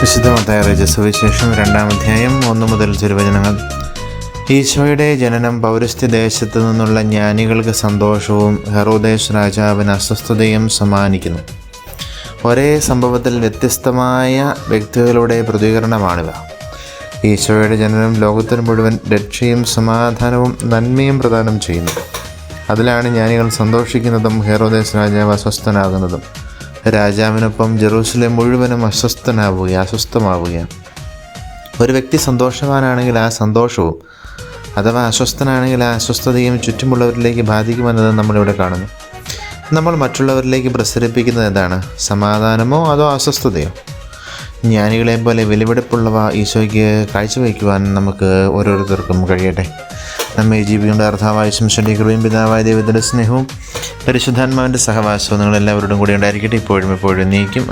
വിശുദ്ധമത്തായ സുവിശേഷം രണ്ടാം അധ്യായം ഒന്ന് മുതൽ തിരുവചനങ്ങൾ. ഈശോയുടെ ജനനം പൗരസ്ത്യ ദേശത്തു നിന്നുള്ള ജ്ഞാനികൾക്ക് സന്തോഷവും ഹെറോദേശ് രാജാവിന് അസ്വസ്ഥതയും സമ്മാനിക്കുന്നു. ഒരേ സംഭവത്തിൽ വ്യത്യസ്തമായ വ്യക്തികളുടെ പ്രതികരണമാണിവ ഈശോയുടെ ജനനം ലോകത്തിന് മുഴുവൻ രക്ഷയും സമാധാനവും നന്മയും പ്രദാനം ചെയ്യുന്നു. അതിലാണ് ജ്ഞാനികൾ സന്തോഷിക്കുന്നതും ഹെറോദേശ് രാജാവ് അസ്വസ്ഥനാകുന്നതും. രാജാവിനൊപ്പം ജെറൂസലേം മുഴുവനും അസ്വസ്ഥനാവുകയും അസ്വസ്ഥമാവുകയാണ് ഒരു വ്യക്തി സന്തോഷവാനാണെങ്കിൽ ആ സന്തോഷവും അഥവാ അസ്വസ്ഥനാണെങ്കിൽ ആ അസ്വസ്ഥതയും ചുറ്റുമുള്ളവരിലേക്ക് ബാധിക്കുമെന്നത് നമ്മളിവിടെ കാണുന്നു. നമ്മൾ മറ്റുള്ളവരിലേക്ക് പ്രസരിപ്പിക്കുന്നത് എന്താണ്? സമാധാനമോ അതോ അസ്വസ്ഥതയോ? ജ്ഞാനികളെ പോലെ വിലപിടിപ്പുള്ളവ ഈശോയ്ക്ക് കാഴ്ചവെക്കുവാൻ നമുക്ക് ഓരോരുത്തർക്കും കഴിയട്ടെ. നമ്മെ ജീവിക്കേണ്ട അർത്ഥാവായ ശംശന്റെ കൃപയും പിതാവായ ദൈവത്തിന്റെ സ്നേഹവും പരിശുദ്ധാത്മാവിന്റെ സഹവാസവും നിങ്ങളെല്ലാവരോടും കൂടി ഉണ്ടായിരിക്കട്ടെ. ഇപ്പോഴും എപ്പോഴും നീക്കും.